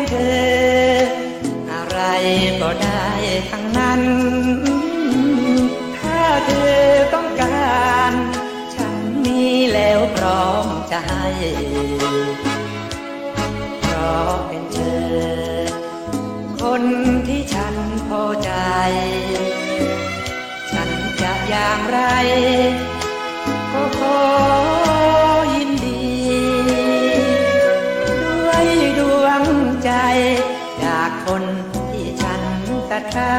อ อะไรก็ได้ทั้งนั้น ถ้าเธอต้องการ ฉันมีแล้วพร้อมจะให้เพราะเป็นเธอ คนที่ฉันพอใจ ฉันจะอย่างไรา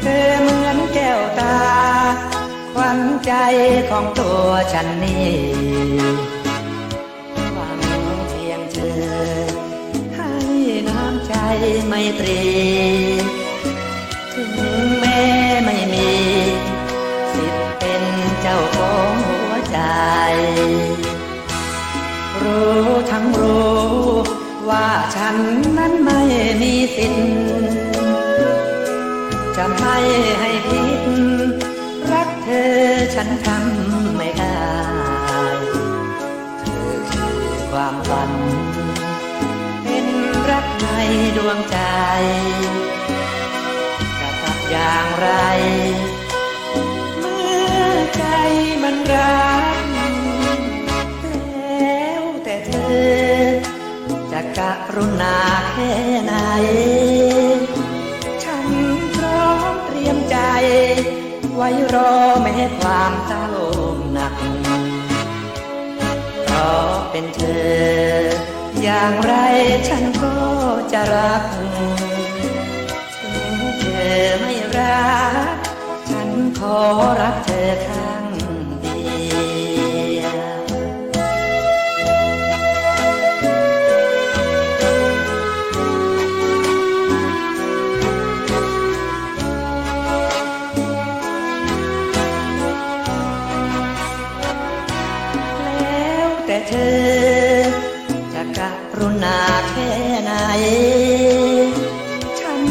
เธอเหมือนแก้วตา ควันใจของตัวฉันนี่หวังเพียงเธอ ให้น้ำใจไม่ตรี ถึงแม้ไม่มี สิทธิ์เป็นเจ้าของหัวใจ รู้ทั้งรู้ว่าฉันนั้นไม่มีสิทธิ์ ไม่ให้ผิด รักเธอฉันทำไม่ได้ เธอคือความฝัน เป็นรักในดวงใจ จะทำอย่างไร เมื่อใจมันรักแล้วแต่เธอ จะกะรุณาแค่ไหน ไว้รอแม้ความเศร้าหนักเพราะเป็นเธอ อย่างไรฉันก็จะรักถึงเธอไม่รัก ฉันขอรัก เธอ จะกรุณาแค่ไหน ฉัน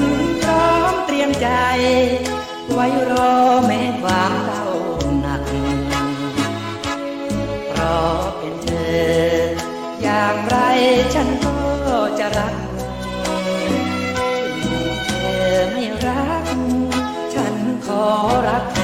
พร้อมเตรียมใจ ไว้รอแม้ความเศร้าหนัก เพราะเป็นเธอ อย่างไรฉันก็จะรักถึงเธอไม่รัก ฉันขอรักเธ